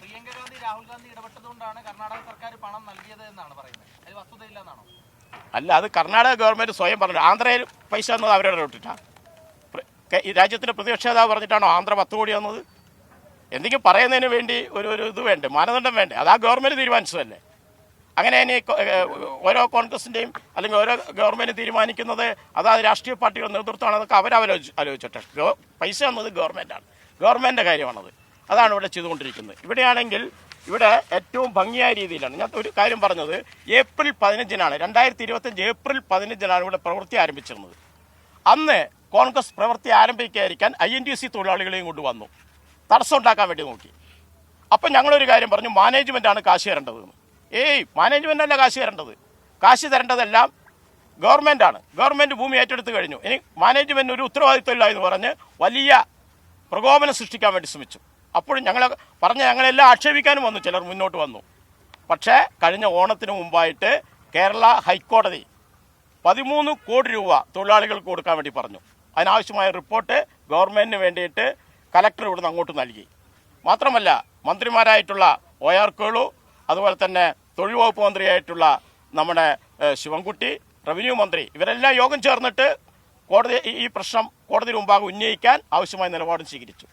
പ്രിയങ്ക ഗാന്ധി രാഹുൽ ഗാന്ധി ഇടപെട്ടതുകൊണ്ടാണ് കർണാടക സർക്കാർ പണം നൽകിയത് എന്നാണ് പറയുന്നത്. അത് വസ്തുതയില്ലെന്നാണോ അല്ല അത് കർണാടക ഗവൺമെന്റ് സ്വയം പറഞ്ഞു. ആന്ധ്രയിൽ പൈസ എന്നത് അവരുടെ ഇടപെട്ടിട്ടാണ് രാജ്യത്തിന്റെ പ്രതിപക്ഷ നേതാവ് പറഞ്ഞിട്ടാണോ ആന്ധ്ര പത്ത് കോടി വന്നത്? എന്തെങ്കിലും പറയുന്നതിന് വേണ്ടി ഒരു ഒരു ഇത് വേണ്ടേ? മാനദണ്ഡം വേണ്ടേ? അത് ആ ഗവൺമെന്റ് തീരുമാനിച്ചതല്ലേ? അങ്ങനെ ഇനി ഓരോ കോൺഗ്രസിന്റെയും അല്ലെങ്കിൽ ഓരോ ഗവൺമെന്റ് തീരുമാനിക്കുന്നത് അതാത് രാഷ്ട്രീയ പാർട്ടിയുടെ നേതൃത്വമാണ് അതൊക്കെ അവരവലോചി ആലോചിച്ചിട്ട് പൈസ എന്നത് ഗവൺമെന്റാണ്. ഗവൺമെന്റിന്റെ കാര്യമാണത്. അതാണ് ഇവിടെ ചെയ്തുകൊണ്ടിരിക്കുന്നത്. ഇവിടെയാണെങ്കിൽ ഇവിടെ ഏറ്റവും ഭംഗിയായ രീതിയിലാണ്. ഞാൻ ഒരു കാര്യം പറഞ്ഞത് ഏപ്രിൽ പതിനഞ്ചിനാണ് രണ്ടായിരത്തി ഇരുപത്തഞ്ച് ഏപ്രിൽ പതിനഞ്ചിനാണ് ഇവിടെ പ്രവൃത്തി ആരംഭിച്ചിരുന്നത്. അന്ന് കോൺഗ്രസ് പ്രവൃത്തി ആരംഭിക്കാതിരിക്കാൻ ഐ എൻ ടി സി തൊഴിലാളികളെയും കൊണ്ടുവന്നു തടസ്സം ഉണ്ടാക്കാൻ വേണ്ടി നോക്കി. അപ്പം ഞങ്ങളൊരു കാര്യം പറഞ്ഞു മാനേജ്മെന്റാണ് കാശ് തരേണ്ടത് ഏയ് മാനേജ്മെന്റ് അല്ല കാശ് തരേണ്ടത്. കാശ് തരേണ്ടതെല്ലാം ഗവൺമെന്റാണ് ഗവൺമെന്റ് ഭൂമി ഏറ്റെടുത്ത് കഴിഞ്ഞു. ഇനി മാനേജ്മെന്റിന് ഒരു ഉത്തരവാദിത്തമില്ല എന്ന് പറഞ്ഞ് വലിയ പ്രകോപനം സൃഷ്ടിക്കാൻ വേണ്ടി ശ്രമിച്ചു. അപ്പോഴും ഞങ്ങളെ പറഞ്ഞ ഞങ്ങളെല്ലാം ആക്ഷേപിക്കാനും വന്നു. ചിലർ മുന്നോട്ട് വന്നു. പക്ഷേ കഴിഞ്ഞ ഓണത്തിന് മുമ്പായിട്ട് കേരള ഹൈക്കോടതി പതിമൂന്ന് കോടി രൂപ തൊഴിലാളികൾക്ക് കൊടുക്കാൻ വേണ്ടി പറഞ്ഞു. അതിനാവശ്യമായ റിപ്പോർട്ട് ഗവൺമെന്റിന് വേണ്ടിയിട്ട് കലക്ടർ ഇവിടുന്ന് അങ്ങോട്ട് നൽകി. മാത്രമല്ല മന്ത്രിമാരായിട്ടുള്ള ഒ ആർ കേളു അതുപോലെ തന്നെ തൊഴിൽ വകുപ്പ് മന്ത്രിയായിട്ടുള്ള നമ്മുടെ ശിവൻകുട്ടി റവന്യൂ മന്ത്രി ഇവരെല്ലാം യോഗം ചേർന്നിട്ട് കോടതി ഈ പ്രശ്നം കോടതി മുമ്പാകെ ഉന്നയിക്കാൻ ആവശ്യമായ നിലപാടും സ്വീകരിച്ചു.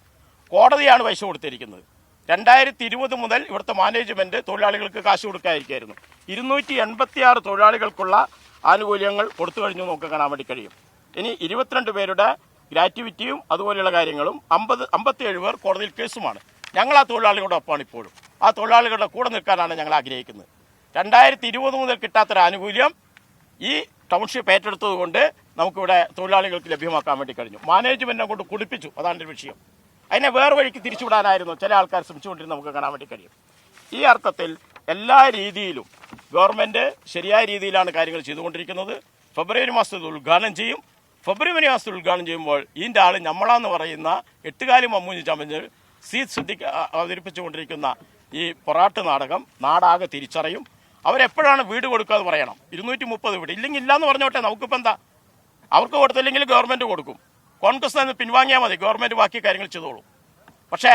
കോടതിയാണ് പൈസ കൊടുത്തിരിക്കുന്നത്. രണ്ടായിരത്തി ഇരുപത് മുതൽ ഇവിടുത്തെ മാനേജ്മെന്റ് തൊഴിലാളികൾക്ക് കാശ് കൊടുക്കാതിരിക്കായിരുന്നു. ഇരുന്നൂറ്റി എൺപത്തിയാറ് തൊഴിലാളികൾക്കുള്ള ആനുകൂല്യങ്ങൾ കൊടുത്തു കഴിഞ്ഞു നമുക്ക് കാണാൻ വേണ്ടി കഴിയും. ഇനി ഇരുപത്തിരണ്ട് പേരുടെ ഗ്രാറ്റുവിറ്റിയും അതുപോലെയുള്ള കാര്യങ്ങളും അമ്പത് അമ്പത്തിയേഴ് പേർ കോടതിയിൽ കേസുമാണ്. ഞങ്ങൾ ആ തൊഴിലാളികളുടെ ഒപ്പമാണ് ഇപ്പോഴും. ആ തൊഴിലാളികളുടെ കൂടെ നിൽക്കാനാണ് ഞങ്ങൾ ആഗ്രഹിക്കുന്നത്. രണ്ടായിരത്തി ഇരുപത് മുതൽ കിട്ടാത്തൊരു ആനുകൂല്യം ഈ ടൗൺഷിപ്പ് ഏറ്റെടുത്തത് കൊണ്ട് നമുക്കിവിടെ തൊഴിലാളികൾക്ക് ലഭ്യമാക്കാൻ വേണ്ടി കഴിഞ്ഞു. മാനേജ്മെന്റിനെ കൊണ്ട് കുടിപ്പിച്ചു. അതാണ് വിഷയം. അതിനെ വേറെ വഴിക്ക് തിരിച്ചുവിടാനായിരുന്നു ചില ആൾക്കാർ ശ്രമിച്ചുകൊണ്ടിരുന്ന നമുക്ക് കാണാൻ വേണ്ടി കഴിയും. ഈ അർത്ഥത്തിൽ എല്ലാ രീതിയിലും ഗവൺമെന്റ് ശരിയായ രീതിയിലാണ് കാര്യങ്ങൾ ചെയ്തുകൊണ്ടിരിക്കുന്നത്. ഫെബ്രുവരി മാസത്തിൽ ഉദ്ഘാടനം ചെയ്യും. ഫെബ്രുവരി മാസത്തിൽ ഉദ്ഘാടനം ചെയ്യുമ്പോൾ ഇതിന്റെ ആൾ നമ്മളാന്ന് പറയുന്ന എട്ടുകാലി മമ്മൂഞ്ഞ് ചമഞ്ഞ് സി സിദ്ദിഖ് അവതരിപ്പിച്ചുകൊണ്ടിരിക്കുന്ന ഈ പൊറാട്ട് നാടകം നാടാകെ തിരിച്ചറിയും. അവരെപ്പോഴാണ് വീട് കൊടുക്കുക എന്ന് പറയണം. ഇരുന്നൂറ്റി മുപ്പത് വീട്. ഇല്ലെങ്കിൽ ഇല്ലയെന്ന് പറഞ്ഞോട്ടെ നമുക്കിപ്പോൾ എന്താ? അവർക്ക് കൊടുത്തില്ലെങ്കിൽ ഗവൺമെന്റ് കൊടുക്കും. കോൺഗ്രസ് നിന്ന് പിൻവാങ്ങിയാൽ മതി. ഗവൺമെന്റ് ബാക്കി കാര്യങ്ങൾ ചെയ്തോളൂ. പക്ഷേ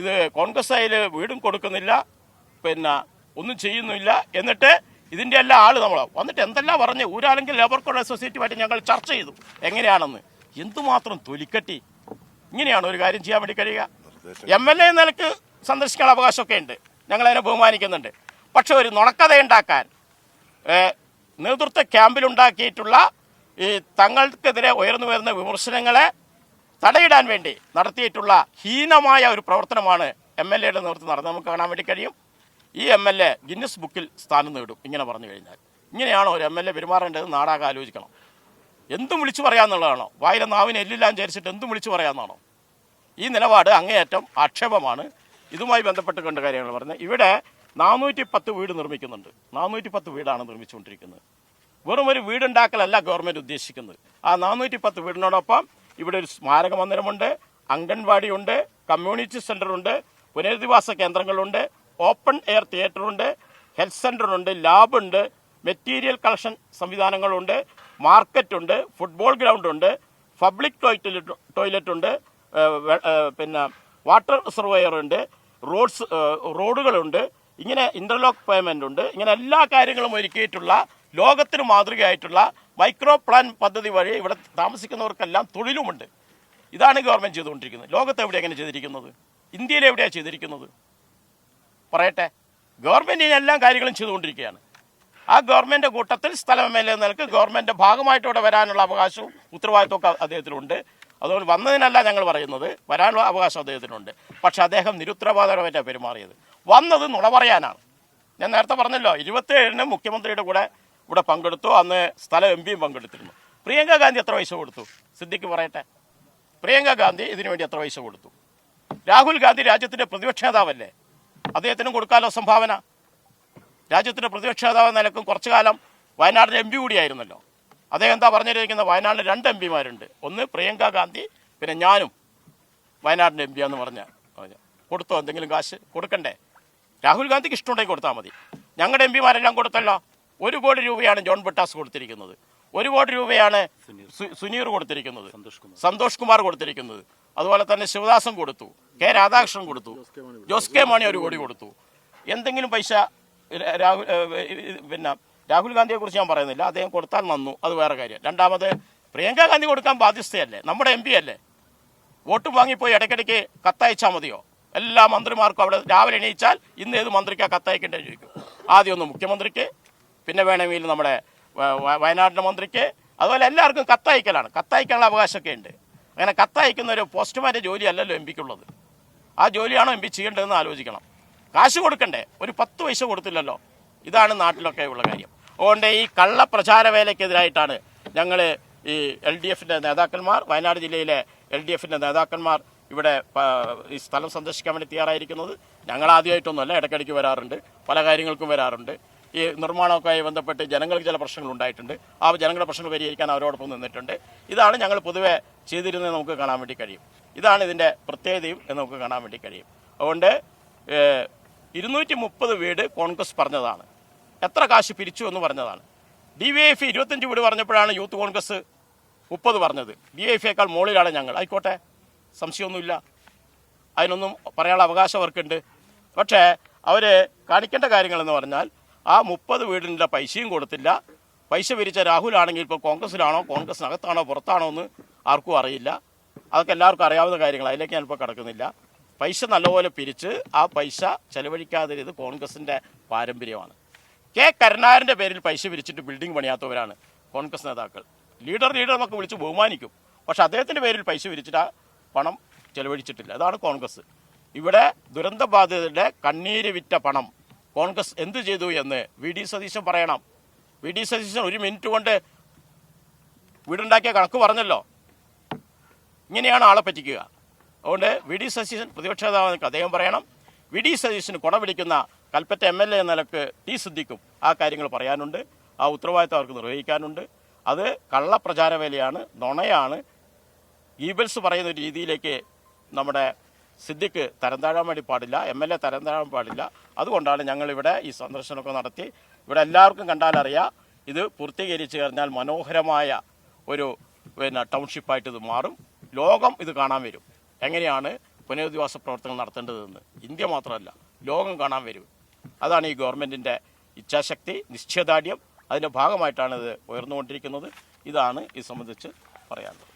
ഇത് കോൺഗ്രസ് അതിൽ വീടും കൊടുക്കുന്നില്ല പിന്നെ ഒന്നും ചെയ്യുന്നില്ല. എന്നിട്ട് ഇതിന്റെ എല്ലാ ആൾ നമ്മൾ വന്നിട്ട് എന്തെല്ലാം പറഞ്ഞ് ഊരാണെങ്കിൽ ലേബർ കോഡ് അസോസിയേറ്റുമായിട്ട് ഞങ്ങൾ ചർച്ച ചെയ്തു. എങ്ങനെയാണെന്ന്. എന്തുമാത്രം തൊലിക്കട്ടി. ഇങ്ങനെയാണ് ഒരു കാര്യം ചെയ്യാൻ വേണ്ടി കഴിയുക. എം എൽ എ നിലയ്ക്ക് സന്ദർശിക്കാൻ അവകാശമൊക്കെ ഉണ്ട്. ഞങ്ങളതിനെ ബഹുമാനിക്കുന്നുണ്ട്. പക്ഷെ ഒരു നുണക്കഥ ഉണ്ടാക്കാൻ നേതൃത്വ ക്യാമ്പിലുണ്ടാക്കിയിട്ടുള്ള ഈ തങ്ങൾക്കെതിരെ ഉയർന്നു വരുന്ന വിമർശനങ്ങളെ തടയിടാൻ വേണ്ടി നടത്തിയിട്ടുള്ള ഹീനമായ ഒരു പ്രവർത്തനമാണ് എം എൽ എയുടെ നേതൃത്വം നടന്നത്. നമുക്ക് കാണാൻ വേണ്ടി കഴിയും. ഈ എം എൽ എ ഗിന്നസ് ബുക്കിൽ സ്ഥാനം നേടും ഇങ്ങനെ പറഞ്ഞു കഴിഞ്ഞാൽ. ഇങ്ങനെയാണോ ഒരു എം എൽ എ പെരുമാറേണ്ടത് നാടാകെ ആലോചിക്കണം. എന്തും വിളിച്ചു പറയാമെന്നുള്ളതാണോ വായില നാവിന് എല്ലില്ലാൻ വിചാരിച്ചിട്ട് എന്തും വിളിച്ചു പറയാമെന്നാണോ ഈ നിലപാട് അങ്ങേയറ്റം ആക്ഷേപമാണ്. ഇതുമായി ബന്ധപ്പെട്ട് കണ്ട കാര്യങ്ങൾ പറഞ്ഞത് ഇവിടെ നാനൂറ്റി പത്ത് വീട് നിർമ്മിക്കുന്നുണ്ട്. നാനൂറ്റി പത്ത് വീടാണ് നിർമ്മിച്ചുകൊണ്ടിരിക്കുന്നത്. വെറും ഒരു വീടുണ്ടാക്കലല്ല ഗവൺമെന്റ് ഉദ്ദേശിക്കുന്നത്. ആ നാനൂറ്റി പത്ത് വീടിനോടൊപ്പം ഇവിടെ ഒരു സ്മാരക മന്ദിരമുണ്ട് അംഗൻവാടിയുണ്ട് കമ്മ്യൂണിറ്റി സെന്ററുണ്ട് പുനരധിവാസ കേന്ദ്രങ്ങളുണ്ട് ഓപ്പൺ എയർ തിയേറ്ററുണ്ട് ഹെൽത്ത് സെന്ററുണ്ട് ലാബുണ്ട് മെറ്റീരിയൽ കളക്ഷൻ സംവിധാനങ്ങളുണ്ട് മാർക്കറ്റുണ്ട് ഫുട്ബോൾ ഗ്രൗണ്ട് ഉണ്ട് പബ്ലിക് ടോയ്ലറ്റ് ടോയ്ലറ്റ് ഉണ്ട് പിന്നെ വാട്ടർ റിസർവയർ ഉണ്ട് റോഡ്സ് റോഡുകളുണ്ട് ഇങ്ങനെ ഇന്റർലോക്ക് പേയ്മെന്റ് ഉണ്ട് ഇങ്ങനെ എല്ലാ കാര്യങ്ങളും ഒരുക്കിയിട്ടുള്ള ലോകത്തിന് മാതൃകയായിട്ടുള്ള മൈക്രോ പ്ലാൻ പദ്ധതി വഴി ഇവിടെ താമസിക്കുന്നവർക്കെല്ലാം തൊഴിലുമുണ്ട്. ഇതാണ് ഗവൺമെന്റ് ചെയ്തുകൊണ്ടിരിക്കുന്നത്. ലോകത്ത് എവിടെ എങ്ങനെ ചെയ്തിരിക്കുന്നത്? ഇന്ത്യയിൽ എവിടെയാണ് ചെയ്തിരിക്കുന്നത്? പറയട്ടെ. ഗവൺമെന്റ് എല്ലാ കാര്യങ്ങളും ചെയ്തുകൊണ്ടിരിക്കുകയാണ്. ആ ഗവൺമെന്റ് കൂട്ടത്തിൽ സ്ഥലം എം എൽ എ നിലയ്ക്ക് ഗവൺമെന്റ് ഭാഗമായിട്ട് ഇവിടെ വരാനുള്ള അവകാശവും ഉത്തരവാദിത്വവും ഒക്കെ അദ്ദേഹത്തിനുണ്ട് അതുകൊണ്ട് വന്നതിനല്ല ഞങ്ങൾ പറയുന്നത്. വരാനുള്ള അവകാശം അദ്ദേഹത്തിനുണ്ട്. പക്ഷെ അദ്ദേഹം നിരുത്തരവാദപരമായിട്ടാണ് പെരുമാറിയത്. വന്നത് നുണ പറയാനാണ്. ഞാൻ നേരത്തെ പറഞ്ഞല്ലോ ഇരുപത്തിയേഴിന് മുഖ്യമന്ത്രിയുടെ കൂടെ ഇവിടെ പങ്കെടുത്തു. അന്ന് സ്ഥലം എം പിയും പങ്കെടുത്തിരുന്നു. പ്രിയങ്ക ഗാന്ധി എത്ര പൈസ കൊടുത്തു? സിദ്ദിഖ് പറയട്ടെ. പ്രിയങ്ക ഗാന്ധി ഇതിനുവേണ്ടി എത്ര പൈസ കൊടുത്തു? രാഹുൽ ഗാന്ധി രാജ്യത്തിന്റെ പ്രതിപക്ഷ നേതാവല്ലേ? അദ്ദേഹത്തിനും കൊടുക്കാലോ സംഭാവന? രാജ്യത്തിന്റെ പ്രതിപക്ഷ നേതാവ് നിലക്കും കുറച്ചു കാലം വയനാടിന്റെ എം പി കൂടിയായിരുന്നല്ലോ അദ്ദേഹം എന്താ പറഞ്ഞിരിക്കുന്നത്? വയനാട്ടിൽ രണ്ട് എം പിമാരുണ്ട്. ഒന്ന് പ്രിയങ്ക ഗാന്ധി പിന്നെ ഞാനും വയനാടിന്റെ എം പി എന്ന് പറഞ്ഞ പറഞ്ഞ. കൊടുത്തോ? എന്തെങ്കിലും കാശ് കൊടുക്കണ്ടേ? രാഹുൽ ഗാന്ധിക്ക് ഇഷ്ടമുണ്ടെങ്കിൽ കൊടുത്താൽ മതി. ഞങ്ങളുടെ എം പിമാരെല്ലാം കൊടുത്തല്ലോ. ഒരു കോടി രൂപയാണ് ജോൺ ബട്ടാസ് കൊടുത്തിരിക്കുന്നത്. ഒരു കോടി രൂപയാണ് സുനീർ. കൊടുത്തിരിക്കുന്നത്. സന്തോഷ് കുമാർ. കൊടുത്തിരിക്കുന്നത്. അതുപോലെ തന്നെ ശിവദാസൻ കൊടുത്തു. കെ രാധാകൃഷ്ണൻ കൊടുത്തു. ജോസ് കെ മാണി ഒരു കോടി കൊടുത്തു. എന്തെങ്കിലും പൈസ രാഹുൽ പിന്നെ രാഹുൽ ഗാന്ധിയെ കുറിച്ച് ഞാൻ പറയുന്നില്ല. അദ്ദേഹം കൊടുത്താൽ നന്നു. അത് വേറെ കാര്യം. രണ്ടാമത് പ്രിയങ്ക ഗാന്ധി കൊടുക്കാൻ ബാധ്യസ്ഥയല്ലേ? നമ്മുടെ എം പി അല്ലേ? വോട്ട് വാങ്ങിപ്പോയി ഇടയ്ക്കിടയ്ക്ക് കത്തയച്ചാൽ മതിയോ? എല്ലാ മന്ത്രിമാർക്കും അവിടെ രാവിലെ എണീച്ചാൽ ഇന്ന് ഏത് മന്ത്രിക്കാ കത്തയക്കേണ്ടത് ചോദിക്കും. ആദ്യം ഒന്ന് മുഖ്യമന്ത്രിക്ക് പിന്നെ വേണമെങ്കിൽ നമ്മുടെ വയനാടിന്റെ മന്ത്രിക്ക് അതുപോലെ എല്ലാവർക്കും കത്തയക്കലാണ്. കത്തയക്കാനുള്ള അവകാശമൊക്കെ ഉണ്ട്. അങ്ങനെ കത്തയക്കുന്ന ഒരു പോസ്റ്റ്മാന്റെ ജോലി അല്ലല്ലോ എം പിക്കുള്ളത് ആ ജോലിയാണോ എം പി ചെയ്യേണ്ടതെന്ന് ആലോചിക്കണം. കാശ് കൊടുക്കണ്ടേ? ഒരു പത്ത് പൈസ കൊടുത്തില്ലല്ലോ. ഇതാണ് നാട്ടിലൊക്കെ ഉള്ള കാര്യം. അതുകൊണ്ട് ഈ കള്ളപ്രചാര വേലയ്ക്കെതിരായിട്ടാണ് ഞങ്ങൾ ഈ എൽ ഡി എഫിന്റെ നേതാക്കന്മാർ വയനാട് ജില്ലയിലെ എൽ ഡി എഫിന്റെ നേതാക്കന്മാർ ഇവിടെ ഈ സ്ഥലം സന്ദർശിക്കാൻ വേണ്ടി തയ്യാറായിരിക്കുന്നത്. ഞങ്ങൾ ആദ്യമായിട്ടൊന്നുമല്ല ഇടയ്ക്കിടയ്ക്ക് വരാറുണ്ട്. പല കാര്യങ്ങൾക്കും വരാറുണ്ട്. ഈ നിർമ്മാണമൊക്കെയായി ബന്ധപ്പെട്ട് ജനങ്ങൾക്ക് ചില പ്രശ്നങ്ങൾ ഉണ്ടായിട്ടുണ്ട്. ആ ജനങ്ങളുടെ പ്രശ്നങ്ങൾ പരിഹരിക്കാൻ അവരോടൊപ്പം നിന്നിട്ടുണ്ട്. ഇതാണ് ഞങ്ങൾ പൊതുവെ ചെയ്തിരുന്നത് നമുക്ക് കാണാൻ വേണ്ടി കഴിയും. ഇതാണ് ഇതിന്റെ പ്രത്യേകതയും എന്ന് നമുക്ക് കാണാൻ വേണ്ടി കഴിയും. അതുകൊണ്ട് ഇരുന്നൂറ്റി മുപ്പത് വീട് കോൺഗ്രസ് പറഞ്ഞതാണ്. എത്ര കാശ് പിരിച്ചു എന്ന് പറഞ്ഞതാണ്. ഡി വി എഫ് ഇരുപത്തഞ്ച് വീട് പറഞ്ഞപ്പോഴാണ് യൂത്ത് കോൺഗ്രസ് മുപ്പത് പറഞ്ഞത്. ഡി എഫിയേക്കാൾ മുകളിലാണ് ഞങ്ങൾ. ആയിക്കോട്ടെ സംശയമൊന്നുമില്ല. അതിനൊന്നും പറയാനുള്ള അവകാശം അവർക്കുണ്ട്. പക്ഷേ അവർ കാണിക്കേണ്ട കാര്യങ്ങളെന്ന് പറഞ്ഞാൽ ആ മുപ്പത് വീടിന്റെ പൈസയും കൊടുത്തില്ല. പൈസ പിരിച്ച രാഹുലാണെങ്കിൽ ഇപ്പോൾ കോൺഗ്രസ്സിലാണോ കോൺഗ്രസിനകത്താണോ പുറത്താണോ എന്ന് ആർക്കും അറിയില്ല. അതൊക്കെ എല്ലാവർക്കും അറിയാവുന്ന കാര്യങ്ങൾ അതിലേക്ക് ഞാനിപ്പോൾ കിടക്കുന്നില്ല. പൈസ നല്ലപോലെ പിരിച്ച് ആ പൈസ ചെലവഴിക്കാതെ ഇത് കോൺഗ്രസിന്റെ പാരമ്പര്യമാണ്. കെ കരുണാകരന്റെ പേരിൽ പൈസ പിരിച്ചിട്ട് ബിൽഡിംഗ് പണിയാത്തവരാണ് കോൺഗ്രസ് നേതാക്കൾ. ലീഡർ ലീഡർ എന്നൊക്കെ വിളിച്ച് ബഹുമാനിക്കും. പക്ഷെ അദ്ദേഹത്തിന്റെ പേരിൽ പൈസ പിരിച്ചിട്ട് പണം ചെലവഴിച്ചിട്ടില്ല. അതാണ് കോൺഗ്രസ്. ഇവിടെ ദുരന്ത ബാധിതരുടെ കണ്ണീര് വിറ്റ പണം കോൺഗ്രസ് എന്ത് ചെയ്തു എന്ന് വി ഡി സതീശൻ പറയണം. വി ഡി സതീശൻ ഒരു മിനിറ്റ് കൊണ്ട് വീടുണ്ടാക്കിയ കണക്ക് പറഞ്ഞല്ലോ. ഇങ്ങനെയാണ് ആളെ പറ്റിക്കുക. അതുകൊണ്ട് വി ഡി സതീശൻ പ്രതിപക്ഷ നേതാവ് അദ്ദേഹം പറയണം വി ഡി സതീശന് കുട പിടിക്കുന്ന കൽപ്പറ്റ എം എൽ എ നിലയ്ക്ക് ടി സിദ്ദിഖും ആ കാര്യങ്ങൾ പറയാനുണ്ട്. ആ ഉത്തരവാദിത്തം അവർക്ക് നിർവഹിക്കാനുണ്ട്. അത് കള്ളപ്രചാരവേലയാണ് നുണയാണ്. ഗീബൽസ് പറയുന്ന രീതിയിലേക്ക് നമ്മുടെ സിദ്ദിഖ് തരം താഴാൻ വേണ്ടി പാടില്ല എം എൽ എ തരം താഴാൻ പാടില്ല. അതുകൊണ്ടാണ് ഞങ്ങളിവിടെ ഈ സന്ദർശനമൊക്കെ നടത്തി. ഇവിടെ എല്ലാവർക്കും കണ്ടാലറിയാം ഇത് പൂർത്തീകരിച്ച് കഴിഞ്ഞാൽ മനോഹരമായ ഒരു പിന്നെ ടൗൺഷിപ്പായിട്ട് ഇത് മാറും. ലോകം ഇത് കാണാൻ വരും. എങ്ങനെയാണ് പുനരധിവാസ പ്രവർത്തനങ്ങൾ നടത്തേണ്ടതെന്ന്. ഇന്ത്യ മാത്രമല്ല ലോകം കാണാൻ വരും. അതാണ് ഈ ഗവൺമെന്റിന്റെ ഇച്ഛാശക്തി നിശ്ചയദാർഢ്യം. അതിന്റെ ഭാഗമായിട്ടാണ് ഇത് ഉയർന്നുകൊണ്ടിരിക്കുന്നത്. ഇതാണ് ഇത് സംബന്ധിച്ച് പറയാനുള്ളത്.